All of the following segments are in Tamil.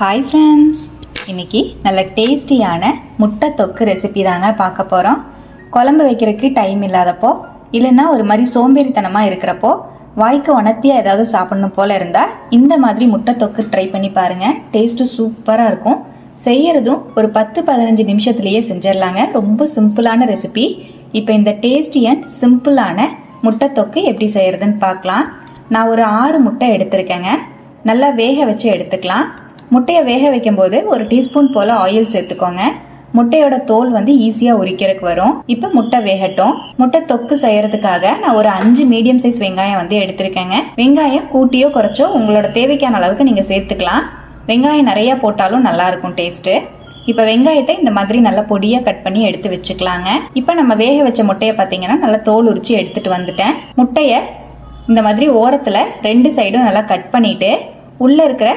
ஹாய் ஃப்ரெண்ட்ஸ் இன்னைக்கு நல்ல டேஸ்டியான முட்டை தொக்கு ரெசிபி தாங்க பார்க்க போகிறோம் குழம்பு வைக்கிறதுக்கு டைம் இல்லாதப்போ இல்லைன்னா ஒரு மாதிரி சோம்பேறித்தனமாக இருக்கிறப்போ வாய்க்கு உணர்த்தியாக ஏதாவது சாப்பிடணும் போல் இருந்தால் இந்த மாதிரி முட்டை தொக்கு ட்ரை பண்ணி பாருங்கள் டேஸ்ட்டு சூப்பராக இருக்கும். செய்யறதும் ஒரு பத்து பதினஞ்சு நிமிஷத்துலேயே செஞ்சிடலாங்க. ரொம்ப சிம்பிளான ரெசிபி இப்போ இந்த டேஸ்டி அண்ட் சிம்பிளான முட்டை தொக்கு எப்படி செய்கிறதுன்னு பார்க்கலாம். நான் ஒரு ஆறு முட்டை எடுத்திருக்கேங்க. நல்லா வேக வச்சு எடுத்துக்கலாம். முட்டையை வேக வைக்கும்போது ஒரு டீஸ்பூன் போல் ஆயில் சேர்த்துக்கோங்க. முட்டையோட தோல் வந்து ஈஸியாக உரிக்கிறதுக்கு வரும். இப்போ முட்டை வேகட்டும். முட்டை தொக்கு செய்யறதுக்காக நான் ஒரு அஞ்சு மீடியம் சைஸ் வெங்காயம் வந்து எடுத்திருக்கேங்க. வெங்காயம் கூட்டியோ குறைச்சோ உங்களோட தேவைக்கான அளவுக்கு நீங்கள் சேர்த்துக்கலாம். வெங்காயம் நிறைய போட்டாலும் நல்லா இருக்கும் டேஸ்ட்டு இப்போ வெங்காயத்தை இந்த மாதிரி நல்லா பொடியாக கட் பண்ணி எடுத்து வச்சுக்கலாங்க. இப்போ நம்ம வேக வச்ச முட்டையை பார்த்தீங்கன்னா நல்லா தோல் உரிச்சு எடுத்துட்டு வந்துட்டேன். முட்டையை இந்த மாதிரி ஓரத்தில் ரெண்டு சைடும் நல்லா கட் பண்ணிட்டு உள்ளே இருக்கிற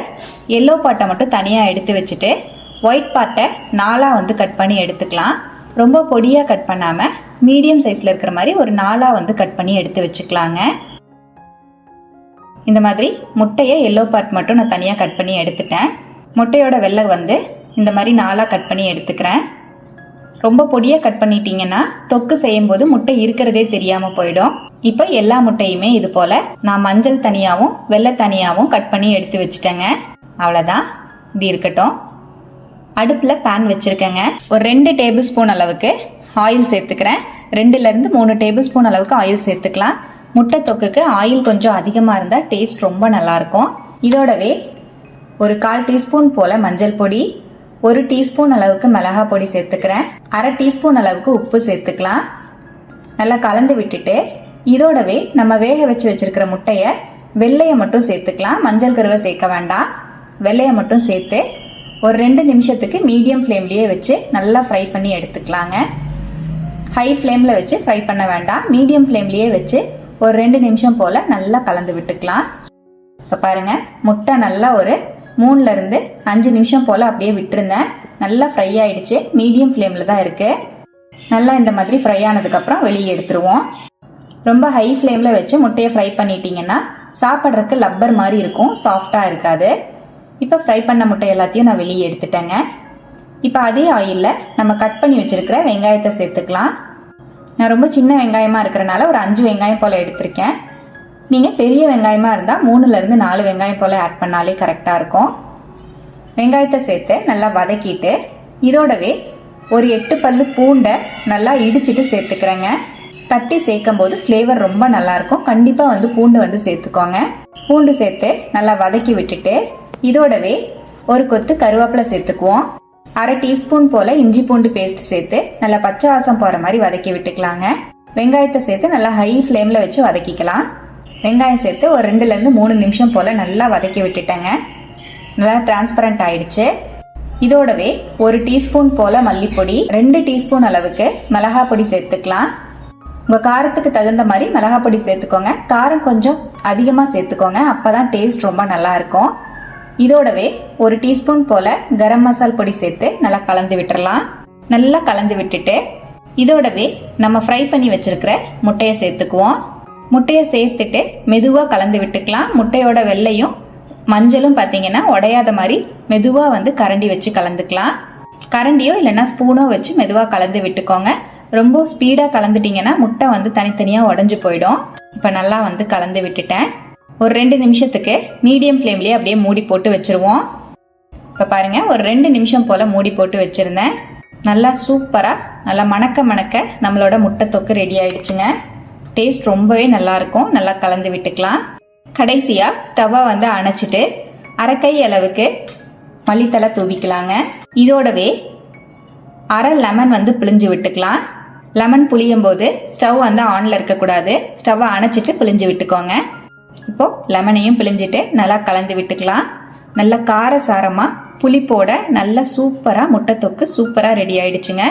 எல்லோ பார்ட்டை மட்டும் தனியாக எடுத்து வச்சுட்டு ஒயிட் பார்ட்டை நாலாக வந்து கட் பண்ணி எடுத்துக்கலாம். ரொம்ப பொடியாக கட் பண்ணாமல் மீடியம் சைஸில் இருக்கிற மாதிரி ஒரு நாலாக வந்து கட் பண்ணி எடுத்து வச்சுக்கலாங்க. இந்த மாதிரி முட்டையை எல்லோ பார்ட் மட்டும் நான் தனியாக கட் பண்ணி எடுத்துட்டேன். முட்டையோட வெள்ளை வந்து இந்த மாதிரி நாலாக கட் பண்ணி எடுத்துக்கிறேன். ரொம்ப பொடியாக கட் பண்ணிட்டீங்கன்னா தொக்கு செய்யும்போது முட்டை இருக்கிறதே தெரியாமல் போயிடும். இப்போ எல்லா முட்டையுமே இது போல் நான் மஞ்சள் தனியாகவும் வெள்ளை தனியாகவும் கட் பண்ணி எடுத்து வச்சுட்டேங்க. அவ்வளோதான் இது இருக்கட்டும். அடுப்பில் பேன் வச்சுருக்கேங்க. ஒரு ரெண்டு டேபிள் ஸ்பூன் அளவுக்கு ஆயில் சேர்த்துக்கிறேன். ரெண்டுலேருந்து மூணு டேபிள் ஸ்பூன் அளவுக்கு ஆயில் சேர்த்துக்கலாம். முட்டை தொக்குக்கு ஆயில் கொஞ்சம் அதிகமாக இருந்தால் டேஸ்ட் ரொம்ப நல்லாயிருக்கும் இதோடவே ஒரு கால் டீஸ்பூன் போல் மஞ்சள் பொடி ஒரு டீஸ்பூன் அளவுக்கு மிளகா பொடி சேர்த்துக்கிறேன். அரை டீஸ்பூன் அளவுக்கு உப்பு சேர்த்துக்கலாம். நல்லா கலந்து விட்டுட்டு இதோடவே நம்ம வேக வச்சு வச்சிருக்கிற முட்டையை வெள்ளையை மட்டும் சேர்த்துக்கலாம். மஞ்சள் கருவை சேர்க்க வேண்டாம். வெள்ளையை மட்டும் சேர்த்து ஒரு ரெண்டு நிமிஷத்துக்கு மீடியம் ஃப்ளேம்லேயே வச்சு நல்லா ஃப்ரை பண்ணி எடுத்துக்கலாங்க. ஹை ஃப்ளேமில் வச்சு ஃப்ரை பண்ண வேண்டாம். மீடியம் ஃப்ளேம்லேயே வச்சு ஒரு ரெண்டு நிமிஷம் போல் நல்லா கலந்து விட்டுக்கலாம். இப்போ பாருங்கள் முட்டை நல்லா ஒரு மூணுலேருந்து அஞ்சு நிமிஷம் போல் அப்படியே விட்டுருந்தேன். நல்லா ஃப்ரை ஆகிடுச்சு மீடியம் ஃப்ளேமில் தான் இருக்குது நல்லா இந்த மாதிரி ஃப்ரை ஆனதுக்கப்புறம் வெளியே எடுத்துருவோம். ரொம்ப ஹை ஃப்ளேமில் வச்சு முட்டையை ஃப்ரை பண்ணிட்டீங்கன்னா சாப்பிட்றதுக்கு லப்பர் மாதிரி இருக்கும் சாஃப்டாக இருக்காது. இப்போ ஃப்ரை பண்ண முட்டை எல்லாத்தையும் நான் வெளியே எடுத்துட்டேங்க. இப்போ அதே ஆயிலில் நம்ம கட் பண்ணி வச்சுருக்கிற வெங்காயத்தை சேர்த்துக்கலாம். நான் ரொம்ப சின்ன வெங்காயமாக இருக்கிறனால ஒரு அஞ்சு வெங்காயம் போல் எடுத்திருக்கேன். நீங்கள் பெரிய வெங்காயமாக இருந்தால் மூணுலேருந்து நாலு வெங்காயம் போல் ஆட் பண்ணாலே கரெக்டாக இருக்கும். வெங்காயத்தை சேர்த்து நல்லா வதக்கிட்டு இதோடவே ஒரு எட்டு பல்லு பூண்டை நல்லா இடிச்சிட்டு சேர்த்துக்கிறேங்க. தட்டி சேர்க்கும் போது ஃப்ளேவர் ரொம்ப நல்லாயிருக்கும். கண்டிப்பாக வந்து பூண்டு வந்து சேர்த்துக்கோங்க. பூண்டு சேர்த்து நல்லா வதக்கி விட்டுட்டு இதோடவே ஒரு கொத்து கருவேப்பிலை சேர்த்துக்குவோம். அரை டீஸ்பூன் போல் இஞ்சி பூண்டு பேஸ்ட் சேர்த்து நல்லா பச்சை வாசம் போகிற மாதிரி வதக்கி விட்டுக்கலாங்க. வெங்காயத்தை சேர்த்து நல்லா ஹை ஃப்ளேமில் வச்சு வதக்கிக்கலாம். வெங்காயம் சேர்த்து ஒரு ரெண்டுலேருந்து மூணு நிமிஷம் போல் நல்லா வதக்கி விட்டுட்டேங்க. நல்லா டிரான்ஸ்பரண்ட் ஆயிடுச்சு. இதோடவே ஒரு டீஸ்பூன் போல் மல்லிப்பொடி ரெண்டு டீஸ்பூன் அளவுக்கு மிளகா பொடி சேர்த்துக்கலாம். உங்கள் காரத்துக்கு தகுந்த மாதிரி மிளகாப்பொடி சேர்த்துக்கோங்க. காரம் கொஞ்சம் அதிகமாக சேர்த்துக்கோங்க. அப்போ தான் டேஸ்ட் ரொம்ப நல்லா இருக்கும். இதோடவே ஒரு டீஸ்பூன் போல் கரம் மசால் பொடி சேர்த்து நல்லா கலந்து விட்டுறலாம். நல்லா கலந்து விட்டுட்டு இதோடவே நம்ம ஃப்ரை பண்ணி வச்சிருக்கிற முட்டையை சேர்த்துக்குவோம். முட்டையை சேர்த்துட்டு மெதுவாக கலந்து விட்டுக்கலாம். முட்டையோட வெள்ளையும் மஞ்சளும் பார்த்தீங்கன்னா உடையாத மாதிரி மெதுவாக வந்து கரண்டி வச்சு கலந்துக்கலாம். கரண்டியோ இல்லைன்னா ஸ்பூனோ வச்சு மெதுவாக கலந்து விட்டுக்கோங்க. ரொம்ப ஸ்பீடாக கலந்துட்டிங்கன்னா முட்டை வந்து தனித்தனியாக உடஞ்சி போயிடும். இப்போ நல்லா வந்து கலந்து விட்டுட்டேன். ஒரு ரெண்டு நிமிஷத்துக்கு மீடியம் ஃப்ளேம்லேயே அப்படியே மூடி போட்டு வச்சுருவோம். இப்போ பாருங்கள் ஒரு ரெண்டு நிமிஷம் போல் மூடி போட்டு வச்சுருந்தேன். நல்லா சூப்பராக நல்லா மணக்க மணக்க நம்மளோட முட்டை தொக்கு ரெடி ஆயிடுச்சுங்க. டேஸ்ட் ரொம்பவே நல்லாயிருக்கும் நல்லா கலந்து விட்டுக்கலாம். கடைசியாக ஸ்டவ்வை வந்து அணைச்சிட்டு அரைக்கை அளவுக்கு மல்லித்தலை தூவிக்கலாங்க. இதோடவே அரை லெமன் வந்து பிழிஞ்சு விட்டுக்கலாம். லெமன் புளியும் போது ஸ்டவ் வந்து ஆனில் இருக்கக்கூடாது. ஸ்டவ்வை அணைச்சிட்டு பிழிஞ்சு விட்டுக்கோங்க. இப்போது லெமனையும் பிழிஞ்சிட்டு நல்லா கலந்து விட்டுக்கலாம். நல்லா காரசாரமாக புளிப்போட நல்லா சூப்பராக முட்டை தொக்கு சூப்பராக ரெடி ஆயிடுச்சுங்க.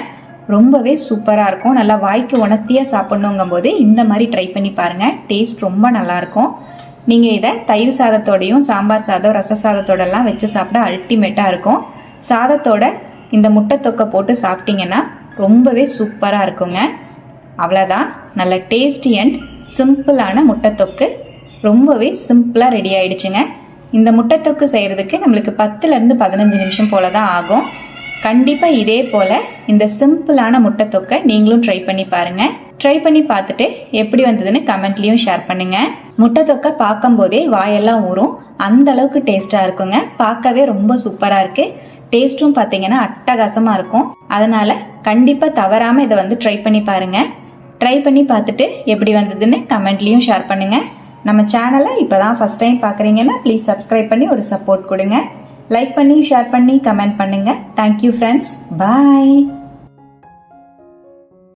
ரொம்பவே சூப்பராக இருக்கும். நல்லா வாய்க்கு உணர்த்தியாக சாப்பிட்ணுங்கும் போது இந்த மாதிரி ட்ரை பண்ணி பாருங்கள் டேஸ்ட் ரொம்ப நல்லாயிருக்கும். நீங்கள் இதை தயிர் சாதத்தோடையும் சாம்பார் சாதம் ரச சாதத்தோடலாம் வச்சு சாப்பிட அல்டிமேட்டாக இருக்கும். சாதத்தோட இந்த முட்டை தொக்கை போட்டு சாப்பிட்டீங்கன்னா ரொம்பவே சூப்பராக இருக்குங்க. அவ்வளோதான் நல்ல டேஸ்டி அண்ட் சிம்பிளான முட்டை தொக்கு ரொம்பவே சிம்பிளாக ரெடி ஆகிடுச்சுங்க இந்த முட்டை தொக்கு செய்கிறதுக்கு நம்மளுக்கு பத்துலேருந்து பதினஞ்சு நிமிஷம் போல தான் ஆகும். கண்டிப்பாக இதே போல் இந்த சிம்பிளான முட்டை தொக்கை நீங்களும் ட்ரை பண்ணி பாருங்கள் ட்ரை பண்ணி பார்த்துட்டு எப்படி வந்ததுன்னு கமெண்ட்லேயும் ஷேர் பண்ணுங்கள் முட்டை தொக்கை பார்க்கும்போதே வாயெல்லாம் ஊறும். அந்த அளவுக்கு டேஸ்ட்டாக இருக்குங்க. பார்க்கவே ரொம்ப சூப்பராக இருக்குது டேஸ்ட்டும் பார்த்தீங்கன்னா அட்டகாசமாக இருக்கும். அதனால் கண்டிப்பாக தவறாமல் இதை வந்து ட்ரை பண்ணி பாருங்கள் ட்ரை பண்ணி பார்த்துட்டு எப்படி வந்ததுன்னு கமெண்ட்லேயும் ஷேர் பண்ணுங்கள் நம்ம சேனலை இப்போ தான் ஃபஸ்ட் டைம் பார்க்குறீங்கன்னா ப்ளீஸ் சப்ஸ்கிரைப் பண்ணி ஒரு சப்போர்ட் கொடுங்க. லைக் பண்ணி ஷேர் பண்ணி கமெண்ட் பண்ணுங்கள் தேங்க்யூ ஃப்ரெண்ட்ஸ் பாய்